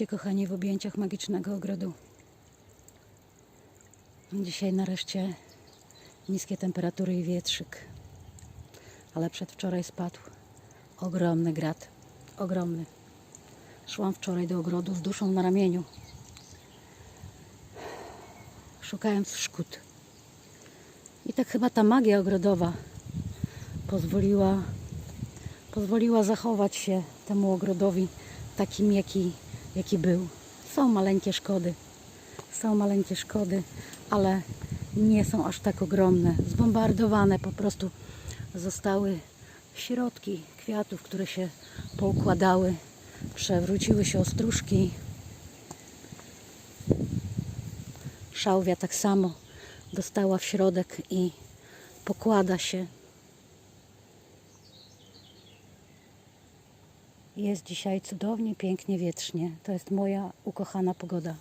Witajcie kochani w objęciach magicznego ogrodu. Dzisiaj nareszcie niskie temperatury i wietrzyk. Ale przedwczoraj spadł ogromny grad. Ogromny. Szłam wczoraj do ogrodu z duszą na ramieniu. Szukając szkód. I tak chyba ta magia ogrodowa pozwoliła, pozwoliła zachować się temu ogrodowi takim, jaki, jaki był. Są maleńkie szkody. Są maleńkie szkody, ale nie są aż tak ogromne. Zbombardowane po prostu zostały środki kwiatów, które się poukładały. Przewróciły się ostróżki. Szałwia tak samo dostała w środek i pokłada się. Jest dzisiaj cudownie, pięknie, wietrznie. To jest moja ukochana pogoda.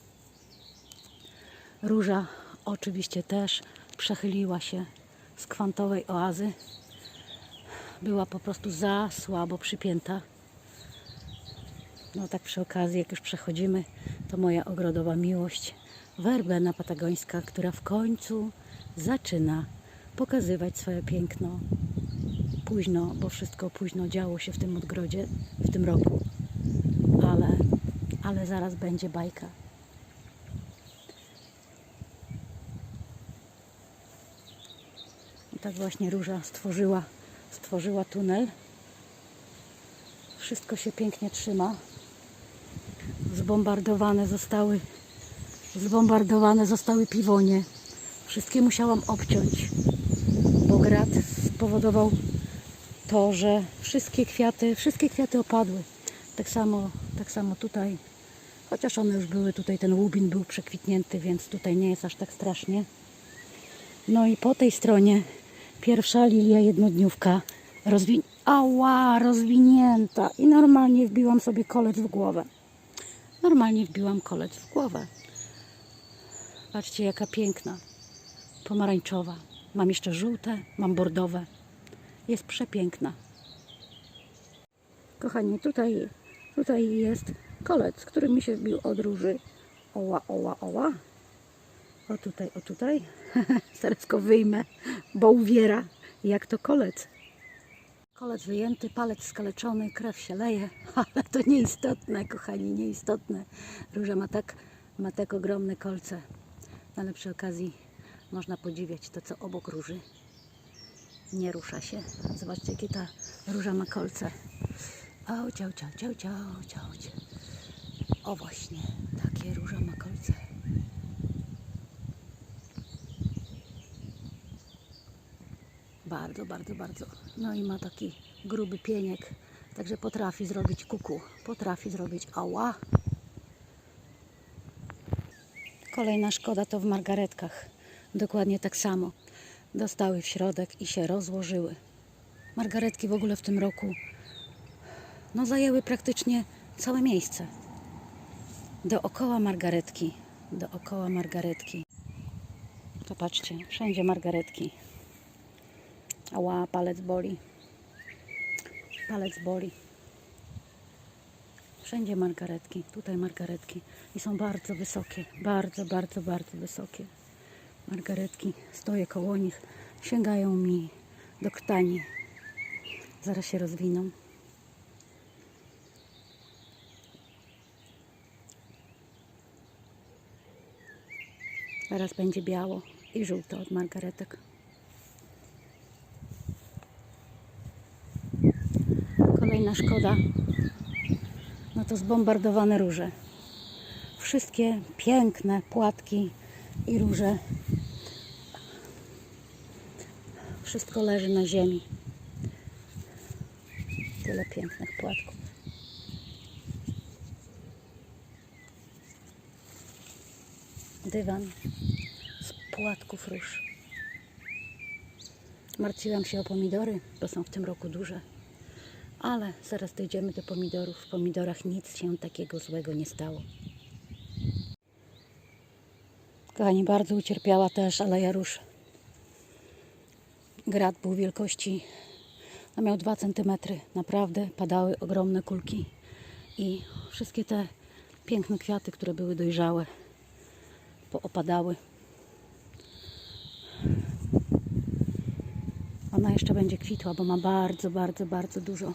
Róża oczywiście też przechyliła się z kwantowej oazy. Była po prostu za słabo przypięta. No tak przy okazji, jak już przechodzimy, to moja ogrodowa miłość. Werbena patagońska, która w końcu zaczyna pokazywać swoje piękno. Późno, bo wszystko późno działo się w tym odgrodzie w tym roku. Ale, ale zaraz będzie bajka. I tak właśnie róża stworzyła, stworzyła tunel. Wszystko się pięknie trzyma. Zbombardowane zostały zbombardowane zostały piwonie. Wszystkie musiałam obciąć, bo grad spowodował to, że wszystkie kwiaty, wszystkie kwiaty opadły. Tak samo, tak samo tutaj, chociaż one już były, tutaj ten łubin był przekwitnięty, więc tutaj nie jest aż tak strasznie. No i po tej stronie pierwsza lilia jednodniówka rozwin... Ała, rozwinięta i normalnie wbiłam sobie kolec w głowę. Normalnie wbiłam kolec w głowę. Patrzcie, jaka piękna. Pomarańczowa. Mam jeszcze żółte, mam bordowe. Jest przepiękna. Kochani, tutaj, tutaj jest kolec, który mi się wbił od róży. Oła, oła, oła. O tutaj, o tutaj. Zaraz go wyjmę, bo uwiera jak to kolec. Kolec wyjęty, palec skaleczony, krew się leje, ale to nieistotne, kochani, nieistotne. Róża ma tak, ma tak ogromne kolce, ale przy okazji można podziwiać to, co obok róży. Nie rusza się. Zobaczcie, jakie ta róża ma kolce. O, ciao, ciao, ciao, ciao, ciao, ciao. O właśnie, takie róża ma kolce. Bardzo, bardzo, bardzo. No i ma taki gruby pieniek, także potrafi zrobić kuku, potrafi zrobić ała. Kolejna szkoda to w margaretkach. Dokładnie tak samo. Dostały w środek i się rozłożyły. Margaretki w ogóle w tym roku no, zajęły praktycznie całe miejsce. Dookoła margaretki, dookoła margaretki. To patrzcie, wszędzie margaretki. Ała, palec boli. Palec boli. Wszędzie margaretki, tutaj margaretki. I są bardzo wysokie, bardzo, bardzo, bardzo wysokie. Margaretki, stoję koło nich, sięgają mi do ktani. Zaraz się rozwiną. Zaraz będzie biało i żółto od margaretek. Kolejna szkoda. No to zbombardowane róże. Wszystkie piękne płatki i róże. Wszystko leży na ziemi. Tyle pięknych płatków. Dywan z płatków róż. Martwiłam się o pomidory, bo są w tym roku duże. Ale zaraz dojdziemy do pomidorów. W pomidorach nic się takiego złego nie stało. Kochani, bardzo ucierpiała też aleja róż. Grat był wielkości, no miał 2 cm. Naprawdę padały ogromne kulki. I wszystkie te Piękne kwiaty, które były dojrzałe, poopadały. Ona jeszcze będzie kwitła, bo ma bardzo, bardzo, bardzo dużo.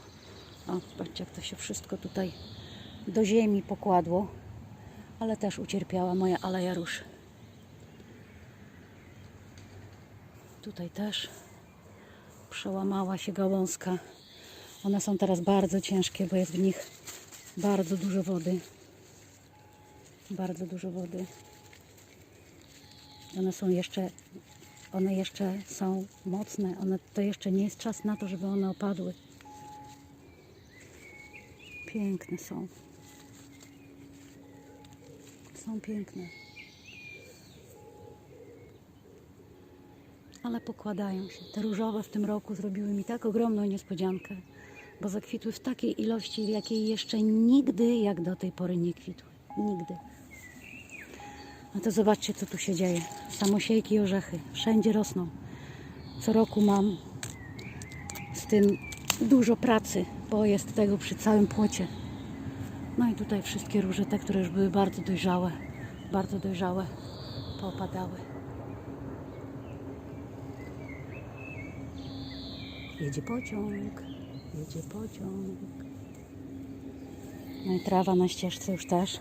O, patrzcie, jak to się wszystko tutaj do ziemi pokładło. Ale też ucierpiała moja aleja róż. Tutaj też przełamała się gałązka. One są teraz bardzo ciężkie, bo jest w nich bardzo dużo wody. Bardzo dużo wody. One są jeszcze, one jeszcze są mocne. One, to jeszcze nie jest czas na to, żeby one opadły. Piękne są. Są piękne. Ale pokładają się. Te różowe w tym roku zrobiły mi tak ogromną niespodziankę, bo zakwitły w takiej ilości, w jakiej jeszcze nigdy jak do tej pory nie kwitły. Nigdy. No to zobaczcie, co tu się dzieje. Samosiejki i orzechy. Wszędzie rosną. Co roku mam z tym dużo pracy, bo jest tego przy całym płocie. No i tutaj wszystkie róże, te, które już były bardzo dojrzałe, bardzo dojrzałe, poopadały. Jedzie pociąg, jedzie pociąg. No i trawa na ścieżce już też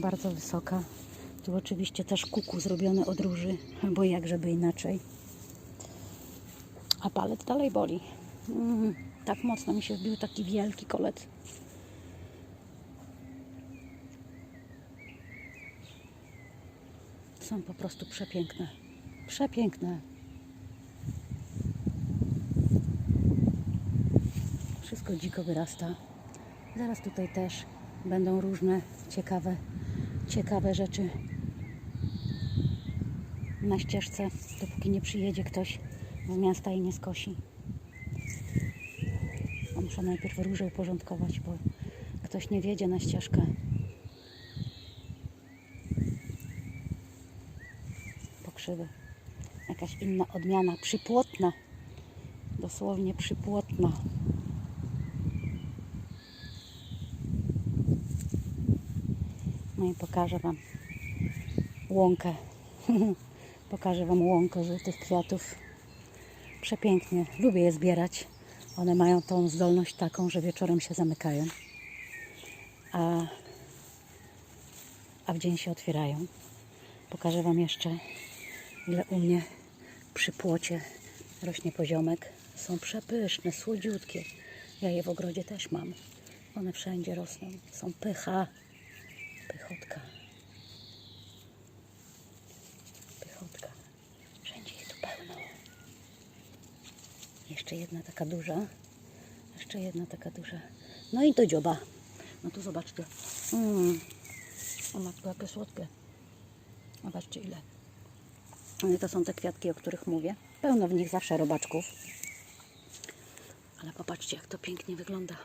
bardzo wysoka. Tu oczywiście też kuku zrobione od róży, bo jak żeby inaczej. A palec dalej boli. Mm, tak mocno mi się wbił taki wielki kolec. Są po prostu przepiękne. Przepiękne. Wszystko dziko wyrasta. Zaraz tutaj też będą różne ciekawe, ciekawe rzeczy na ścieżce, dopóki nie przyjedzie ktoś z miasta i nie skosi. Muszę najpierw róże uporządkować, bo ktoś nie wiedzie na ścieżkę. Pokrzywy. Jakaś inna odmiana, przypłotna. Dosłownie przypłotna. No i pokażę Wam łąkę. pokażę Wam łąkę żółtych kwiatów. Przepięknie. Lubię je zbierać. One mają tą zdolność taką, że wieczorem się zamykają, a, a w dzień się otwierają. Pokażę Wam jeszcze, ile u mnie przy płocie rośnie poziomek. Są przepyszne, słodziutkie. Ja je w ogrodzie też mam. One wszędzie rosną. Są pycha. Pychotka. Pychotka. Wszędzie je tu pełno. Jeszcze jedna taka duża. Jeszcze jedna taka duża. No i do dzioba. No tu zobaczcie. Mm. O matko, jakie słodkie. Zobaczcie ile. No to są te kwiatki, o których mówię. Pełno w nich zawsze robaczków. Ale popatrzcie, jak to pięknie wygląda.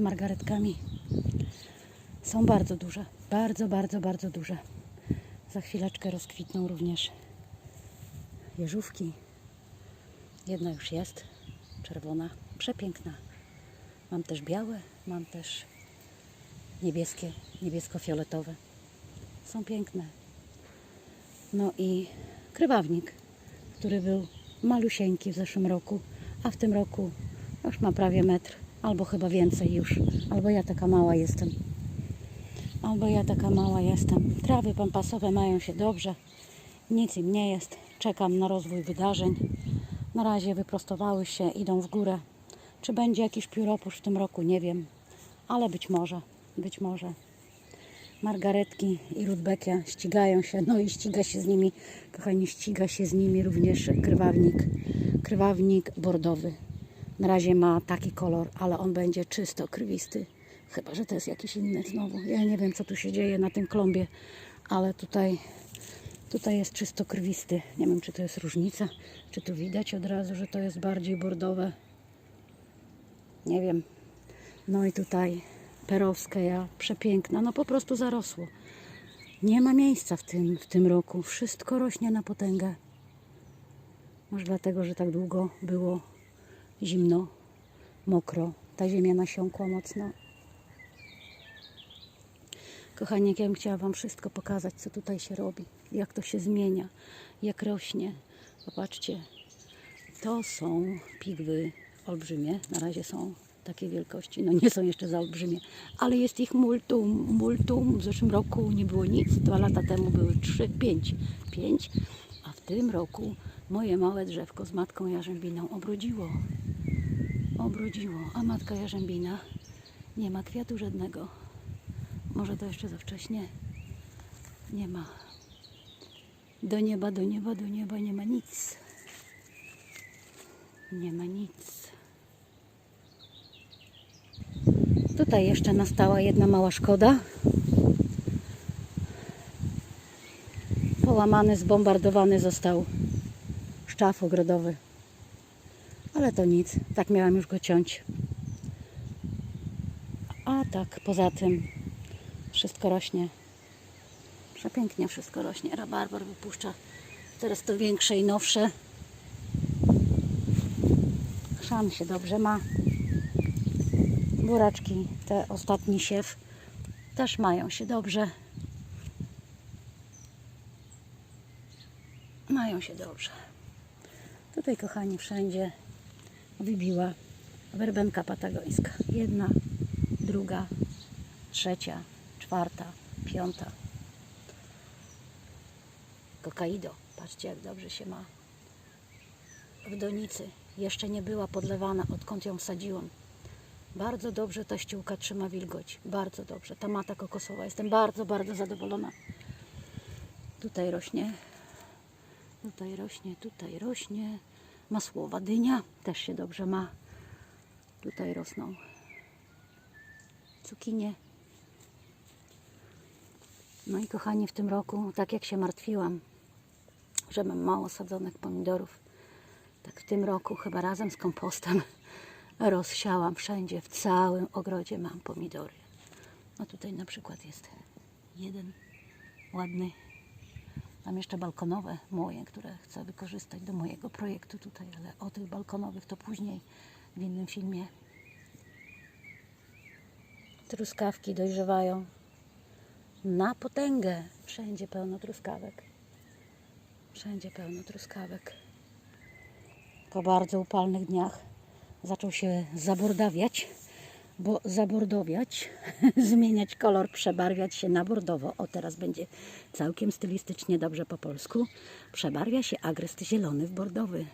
Margaretkami. Są bardzo duże. Bardzo, bardzo, bardzo duże. Za chwileczkę rozkwitną również jeżówki. Jedna już jest, czerwona, przepiękna. Mam też białe, mam też niebieskie, niebiesko-fioletowe. Są piękne. No i krywawnik, który był malusieńki w zeszłym roku, a w tym roku już ma prawie metr, albo chyba więcej już. Albo ja taka mała jestem. Albo ja taka mała jestem. Trawy pampasowe mają się dobrze. Nic im nie jest. Czekam na rozwój wydarzeń. Na razie wyprostowały się, idą w górę. Czy będzie jakiś pióropusz w tym roku, nie wiem. Ale być może, być może. Margaretki i rudbekia ścigają się, no i ściga się z nimi, kochani, ściga się z nimi również krwawnik, krwawnik bordowy. Na razie ma taki kolor, ale on będzie czysto krwisty. Chyba, że to jest jakiś inny znowu. Ja nie wiem, co tu się dzieje na tym klombie, ale tutaj, tutaj jest czysto krwisty. Nie wiem, czy to jest różnica, czy tu widać od razu, że to jest bardziej bordowe. Nie wiem. No i tutaj perowska, ja przepiękna, no po prostu zarosło. Nie ma miejsca w tym, w tym roku. Wszystko rośnie na potęgę. Może dlatego, że tak długo było zimno, mokro. Ta ziemia nasiąkła mocno. Kochani, ja bym chciała Wam wszystko pokazać, co tutaj się robi, jak to się zmienia, jak rośnie. Popatrzcie, to są pigwy olbrzymie. Na razie są takiej wielkości. No nie są jeszcze za olbrzymie, ale jest ich multum, multum. W zeszłym roku nie było nic. Dwa lata temu były trzy, pięć. Pięć. A w tym roku moje małe drzewko z matką jarzębiną obrodziło. Obrodziło. A matka jarzębina nie ma kwiatu żadnego. Może to jeszcze za wcześnie? Nie ma. Do nieba, do nieba, do nieba nie ma nic. Nie ma nic. Tutaj jeszcze nastała jedna mała szkoda. Połamany, zbombardowany został szczaw ogrodowy. Ale to nic, tak miałam już go ciąć. A tak, poza tym wszystko rośnie. Przepięknie wszystko rośnie. Rabarbar wypuszcza teraz to większe i nowsze. Szan się dobrze ma. Buraczki, te ostatni siew, też mają się dobrze. Mają się dobrze. Tutaj, kochani, wszędzie wybiła werbenka patagońska. Jedna, druga, trzecia, czwarta, piąta. Kokaido, patrzcie jak dobrze się ma. W donicy jeszcze nie była podlewana, odkąd ją wsadziłam. Bardzo dobrze ta ściółka trzyma wilgoć. Bardzo dobrze. Ta mata kokosowa. Jestem bardzo, bardzo zadowolona. Tutaj rośnie. Tutaj rośnie, tutaj rośnie. Masłowa dynia też się dobrze ma. Tutaj rosną cukinie. No i kochani, w tym roku, tak jak się martwiłam, że mam mało sadzonek pomidorów, tak w tym roku chyba razem z kompostem rozsiałam wszędzie, w całym ogrodzie mam pomidory. No tutaj na przykład jest jeden ładny. Mam jeszcze balkonowe moje, które chcę wykorzystać do mojego projektu tutaj, ale o tych balkonowych to później w innym filmie. Truskawki dojrzewają na potęgę. Wszędzie pełno truskawek. Wszędzie pełno truskawek. Po bardzo upalnych dniach zaczął się zabordawiać, bo zabordowiać, zmieniać kolor, przebarwiać się na bordowo. O, teraz będzie całkiem stylistycznie dobrze po polsku. Przebarwia się agrest zielony w bordowy.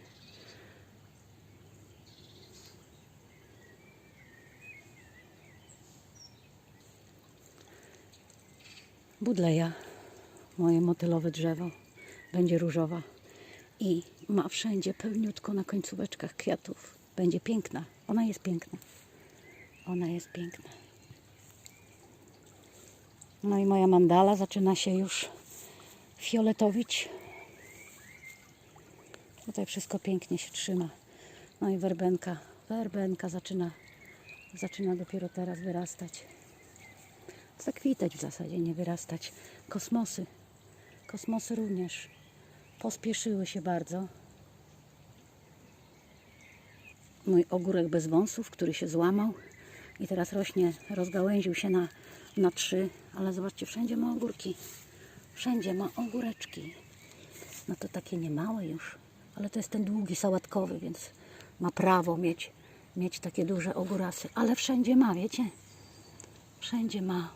Budleja, moje motylowe drzewo, będzie różowa i ma wszędzie pełniutko na końcóweczkach kwiatów. Będzie piękna. Ona jest piękna. Ona jest piękna. No i moja mandala zaczyna się już fioletowić. Tutaj wszystko pięknie się trzyma. No i werbenka. Werbenka zaczyna zaczyna dopiero teraz wyrastać. Zakwitać w zasadzie, nie wyrastać. Kosmosy. Kosmosy również pospieszyły się bardzo. Mój ogórek bez wąsów, który się złamał i teraz rośnie, rozgałęził się na, na trzy, ale zobaczcie, wszędzie ma ogórki. Wszędzie ma ogóreczki. No to takie niemałe już, ale to jest ten długi sałatkowy, więc ma prawo mieć, mieć takie duże ogórasy. Ale wszędzie ma, wiecie? Wszędzie ma.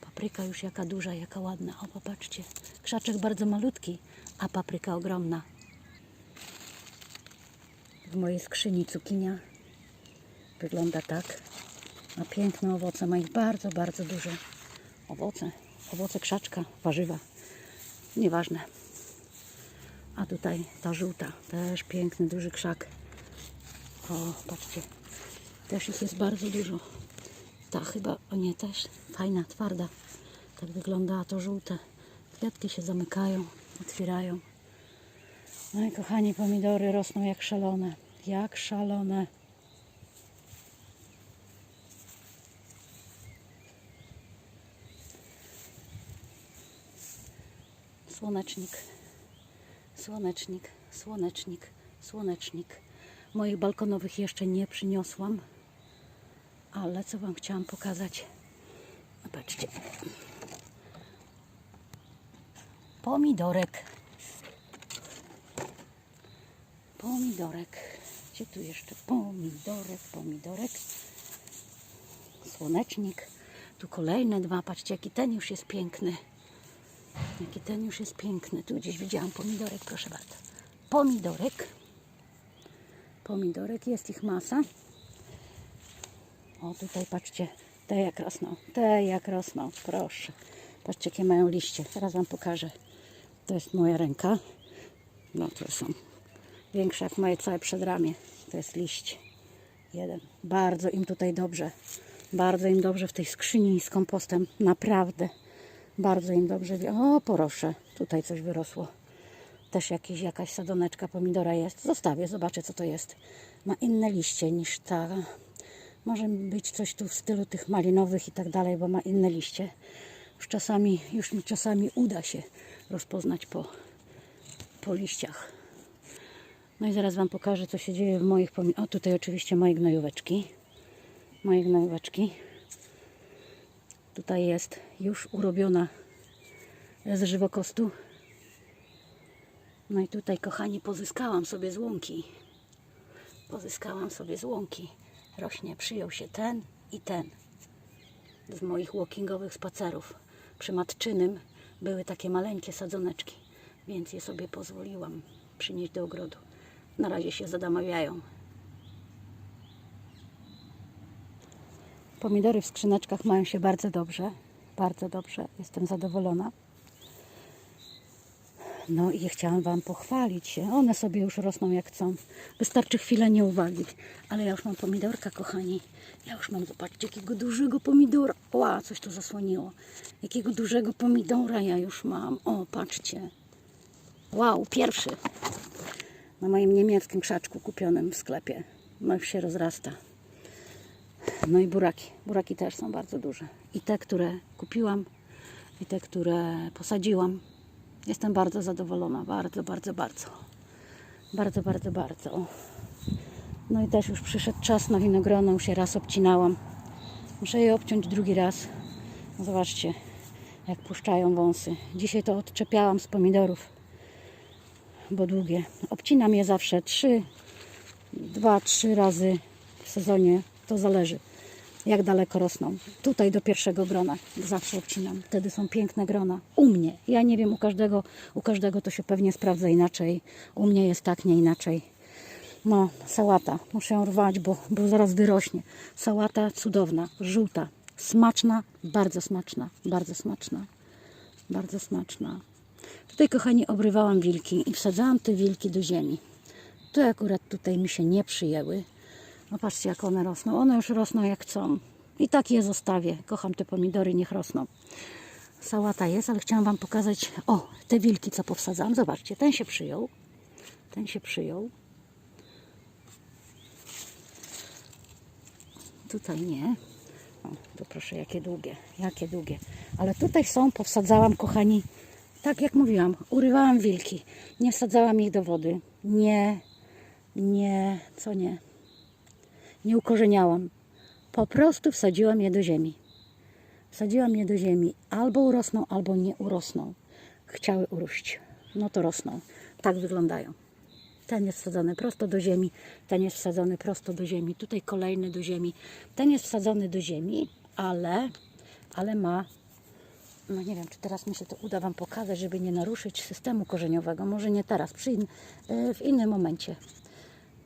Papryka już jaka duża, jaka ładna. O, popatrzcie. Krzaczek bardzo malutki, a papryka ogromna. W mojej skrzyni cukinia wygląda tak. Ma piękne owoce, ma ich bardzo, bardzo dużo. Owoce, owoce krzaczka, warzywa. Nieważne. A tutaj ta żółta, też piękny, duży krzak. O, patrzcie. Też ich jest bardzo dużo. Ta chyba, o nie, też fajna, twarda. Tak wygląda, a to żółte. Kwiatki się zamykają, otwierają. No i kochani, pomidory rosną jak szalone. Jak szalone. Słonecznik, słonecznik, słonecznik, słonecznik. Moich balkonowych jeszcze nie przyniosłam, ale co Wam chciałam pokazać? Zobaczcie. Pomidorek. Pomidorek. Gdzie tu jeszcze? Pomidorek, pomidorek. Słonecznik. Tu kolejne dwa. Patrzcie, jaki ten już jest piękny. Jaki ten już jest piękny. Tu gdzieś widziałam pomidorek, proszę bardzo. Pomidorek. Pomidorek, jest ich masa. O, tutaj patrzcie, te jak rosną, te jak rosną, proszę. Patrzcie, jakie mają liście. Teraz Wam pokażę. To jest moja ręka. No, to są większe jak moje całe przedramię. To jest liść. Jeden. Bardzo im tutaj dobrze. Bardzo im dobrze w tej skrzyni z kompostem. Naprawdę. Bardzo im dobrze. O, proszę. Tutaj coś wyrosło. Też jakiś, jakaś sadoneczka pomidora jest. Zostawię, zobaczę co to jest. Ma inne liście niż ta. Może być coś tu w stylu tych malinowych i tak dalej, bo ma inne liście. Już czasami, już mi czasami uda się rozpoznać po, po liściach. No i zaraz Wam pokażę, co się dzieje w moich. O, tutaj oczywiście moje gnojóweczki. Moje gnojóweczki. Tutaj jest już urobiona z żywokostu. No i tutaj, kochani, pozyskałam sobie z łąki. Pozyskałam sobie z łąki. Rośnie, przyjął się ten i ten. Z moich walkingowych spacerów. Przy matczynym były takie maleńkie sadzoneczki, więc je sobie pozwoliłam przynieść do ogrodu. Na razie się zadamawiają. Pomidory w skrzyneczkach mają się bardzo dobrze. Bardzo dobrze. Jestem zadowolona. No i chciałam Wam pochwalić się. One sobie już rosną jak chcą. Wystarczy chwilę nie uwagi. Ale ja już mam pomidorka, kochani. Ja już mam, zobaczcie, jakiego dużego pomidora. Ła, coś tu zasłoniło. Jakiego dużego pomidora ja już mam. O, patrzcie. Wow, pierwszy. Na moim niemieckim krzaczku kupionym w sklepie. No już się rozrasta. No i buraki. Buraki też są bardzo duże. I te, które kupiłam, i te, które posadziłam. Jestem bardzo zadowolona. Bardzo, bardzo, bardzo. Bardzo, bardzo, bardzo. No i też już przyszedł czas na winogrono. Już się raz obcinałam. Muszę je obciąć drugi raz. No Zobaczcie, jak puszczają wąsy. Dzisiaj to odczepiałam z pomidorów, bo długie. Obcinam je zawsze trzy, dwa, trzy razy w sezonie. To zależy, jak daleko rosną. Tutaj do pierwszego grona zawsze obcinam. Wtedy są piękne grona. U mnie. Ja nie wiem, u każdego, u każdego to się pewnie sprawdza inaczej. U mnie jest tak, nie inaczej. No, sałata. Muszę ją rwać, bo, bo zaraz wyrośnie. Sałata cudowna, żółta, smaczna, bardzo smaczna, bardzo smaczna, bardzo smaczna. Tutaj, kochani, obrywałam wilki i wsadzałam te wilki do ziemi. To akurat tutaj mi się nie przyjęły. No patrzcie, jak one rosną. One już rosną jak chcą. I tak je zostawię. Kocham te pomidory, niech rosną. Sałata jest, ale chciałam Wam pokazać, o, te wilki, co powsadzałam. Zobaczcie, ten się przyjął. Ten się przyjął. Tutaj nie. O, tu proszę, jakie długie, jakie długie. Ale tutaj są, powsadzałam, kochani, tak jak mówiłam, urywałam wilki. Nie wsadzałam ich do wody. Nie, nie, co nie. Nie ukorzeniałam. Po prostu wsadziłam je do ziemi. Wsadziłam je do ziemi. Albo urosną, albo nie urosną. Chciały uróść. No to rosną. Tak wyglądają. Ten jest wsadzony prosto do ziemi, ten jest wsadzony prosto do ziemi, tutaj kolejny do ziemi. Ten jest wsadzony do ziemi, ale, ale ma, no nie wiem, czy teraz mi się to uda Wam pokazać, żeby nie naruszyć systemu korzeniowego. Może nie teraz, przy in, y, w innym momencie,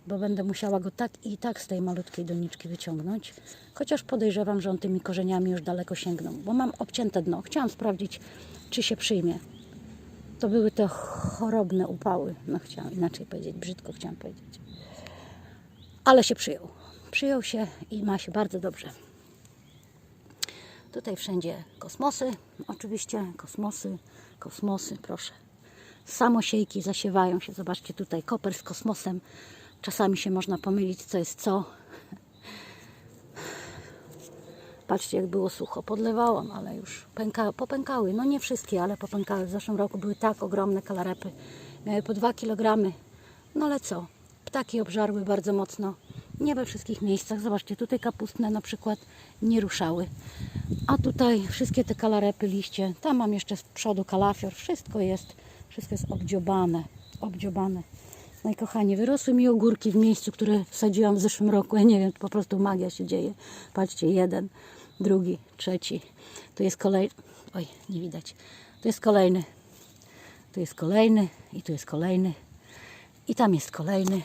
bo będę musiała go tak i tak z tej malutkiej doniczki wyciągnąć. Chociaż podejrzewam, że on tymi korzeniami już daleko sięgną, bo mam obcięte dno. Chciałam sprawdzić, czy się przyjmie to były te chorobne upały. No chciałam inaczej powiedzieć, brzydko chciałam powiedzieć. Ale się przyjął. Przyjął się i ma się bardzo dobrze. Tutaj wszędzie kosmosy, oczywiście kosmosy, kosmosy, proszę. Samosiejki zasiewają się. Zobaczcie tutaj koper z kosmosem. Czasami się można pomylić, co jest co. Patrzcie, jak było sucho. Podlewałam, ale już pęka, popękały. No nie wszystkie, ale popękały. W zeszłym roku były tak ogromne kalarepy. Miały po 2 kg. No ale co? Ptaki obżarły bardzo mocno. Nie we wszystkich miejscach. Zobaczcie, tutaj kapustne na przykład nie ruszały. A tutaj wszystkie te kalarepy, liście. Tam mam jeszcze z przodu kalafior. Wszystko jest, wszystko jest obdziobane. Obdziobane. No i kochani, wyrosły mi ogórki w miejscu, które wsadziłam w zeszłym roku. Ja nie wiem, po prostu magia się dzieje. Patrzcie, jeden, drugi, trzeci. Tu jest kolejny. Oj, nie widać. Tu jest kolejny. Tu jest kolejny i tu jest kolejny. I tam jest kolejny.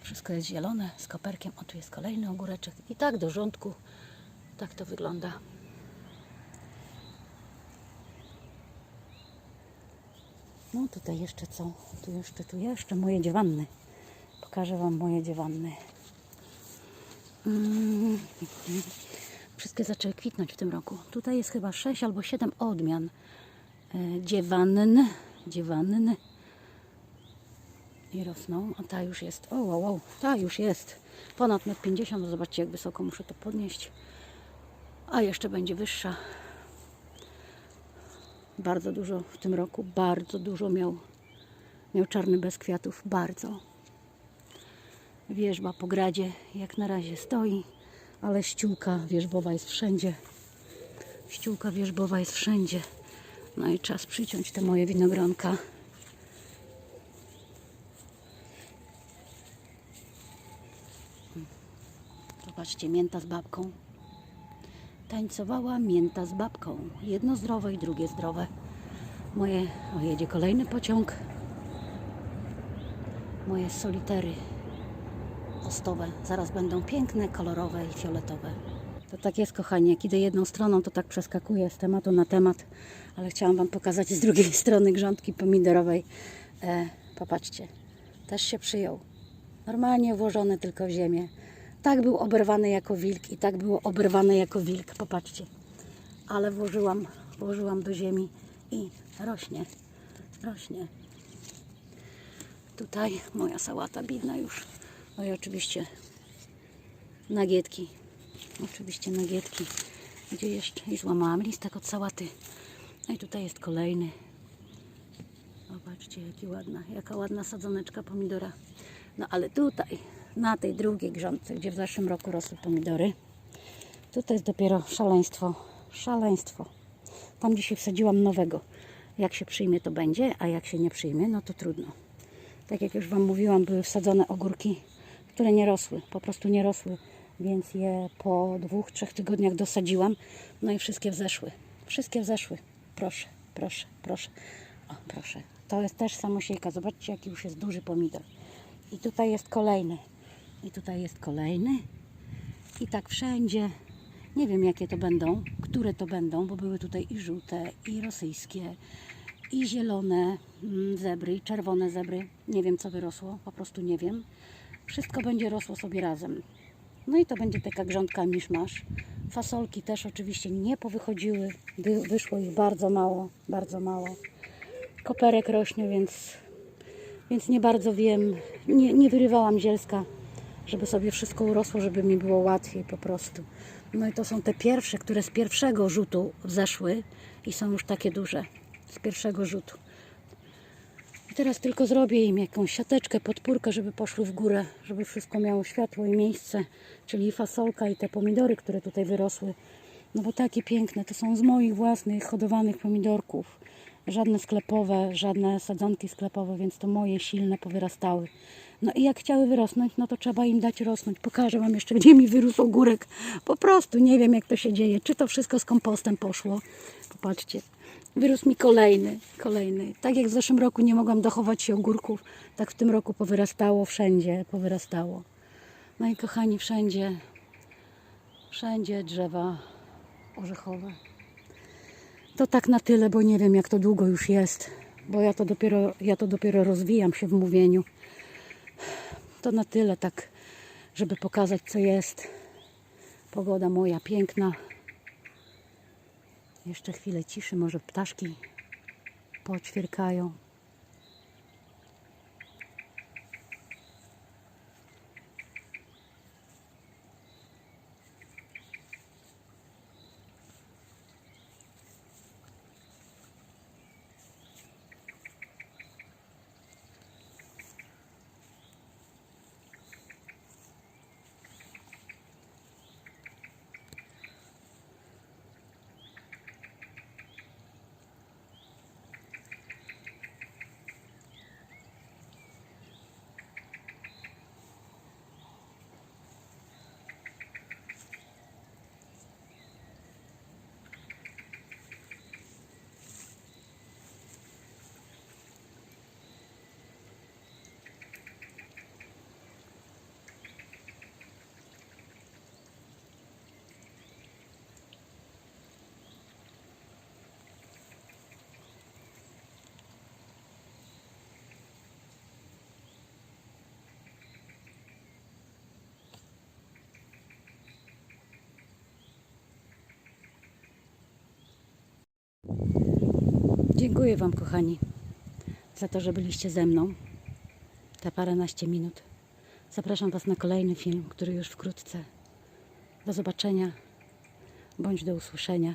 Wszystko jest zielone z koperkiem. O, tu jest kolejny ogóreczek. I tak do rządku. Tak to wygląda. No tutaj jeszcze co? Tu jeszcze, tu jeszcze moje dziewanny. Pokażę Wam moje dziewanny. Mm. Wszystkie zaczęły kwitnąć w tym roku. Tutaj jest chyba 6 albo 7 odmian dziewann. Dziewann. I rosną. A ta już jest. O, wow, wow. Ta już jest. Ponad 1,50 m. Zobaczcie, jak wysoko muszę to podnieść. A jeszcze będzie wyższa bardzo dużo w tym roku, bardzo dużo miał, miał czarny bez kwiatów, bardzo. Wierzba po gradzie jak na razie stoi, ale ściółka wierzbowa jest wszędzie. Ściółka wierzbowa jest wszędzie. No i czas przyciąć te moje winogronka. Zobaczcie, mięta z babką. Tańcowała mięta z babką. Jedno zdrowe i drugie zdrowe. Moje. O, jedzie kolejny pociąg. Moje solitery ostowe. Zaraz będą piękne, kolorowe i fioletowe. To tak jest, kochani. Jak idę jedną stroną, to tak przeskakuję z tematu na temat, ale chciałam Wam pokazać z drugiej strony grządki pomidorowej. E, popatrzcie, też się przyjął. Normalnie włożony tylko w ziemię. Tak był oberwany jako wilk i tak było oberwane jako wilk. Popatrzcie. Ale włożyłam, włożyłam do ziemi i rośnie. Rośnie. Tutaj moja sałata bidna już. No i oczywiście nagietki. Oczywiście nagietki. Gdzie jeszcze? I złamałam listek od sałaty. No i tutaj jest kolejny. Zobaczcie, jaki ładna, jaka ładna sadzoneczka pomidora. No ale tutaj, na tej drugiej grządce, gdzie w zeszłym roku rosły pomidory, tutaj jest dopiero szaleństwo. Szaleństwo. Tam dzisiaj wsadziłam nowego. Jak się przyjmie, to będzie, a jak się nie przyjmie, no to trudno. Tak jak już Wam mówiłam, były wsadzone ogórki, które nie rosły, po prostu nie rosły, więc je po dwóch, trzech tygodniach dosadziłam, no i wszystkie wzeszły. Wszystkie wzeszły. Proszę, proszę, proszę. O, proszę. To jest też samosiejka. Zobaczcie, jaki już jest duży pomidor. I tutaj jest kolejny. I tutaj jest kolejny. I tak wszędzie. Nie wiem, jakie to będą, które to będą, bo były tutaj i żółte, i rosyjskie, i zielone mm, zebry, i czerwone zebry. Nie wiem, co wyrosło, po prostu nie wiem. Wszystko będzie rosło sobie razem. No i to będzie taka grządka miszmasz. Fasolki też oczywiście nie powychodziły. Wy, wyszło ich bardzo mało, bardzo mało. Koperek rośnie, więc więc nie bardzo wiem, nie, nie wyrywałam zielska, żeby sobie wszystko urosło, żeby mi było łatwiej po prostu. No i to są te pierwsze, które z pierwszego rzutu zeszły i są już takie duże, z pierwszego rzutu. I teraz tylko zrobię im jakąś siateczkę, podpórkę, żeby poszły w górę, żeby wszystko miało światło i miejsce, czyli fasolka i te pomidory, które tutaj wyrosły. No bo takie piękne, to są z moich własnych hodowanych pomidorków. Żadne sklepowe, żadne sadzonki sklepowe, więc to moje silne powyrastały. No i jak chciały wyrosnąć, no to trzeba im dać rosnąć. Pokażę Wam jeszcze, gdzie mi wyrósł ogórek. Po prostu nie wiem, jak to się dzieje. Czy to wszystko z kompostem poszło. Popatrzcie. Wyrósł mi kolejny, kolejny. Tak jak w zeszłym roku nie mogłam dochować się ogórków, tak w tym roku powyrastało wszędzie, powyrastało. No i kochani, wszędzie, wszędzie drzewa orzechowe. To tak na tyle, bo nie wiem jak to długo już jest, bo ja to dopiero, ja to dopiero rozwijam się w mówieniu. To na tyle tak, żeby pokazać co jest. Pogoda moja piękna. Jeszcze chwilę ciszy, może ptaszki poćwierkają. Dziękuję Wam, kochani, za to, że byliście ze mną te paręnaście minut. Zapraszam Was na kolejny film, który już wkrótce. Do zobaczenia bądź do usłyszenia.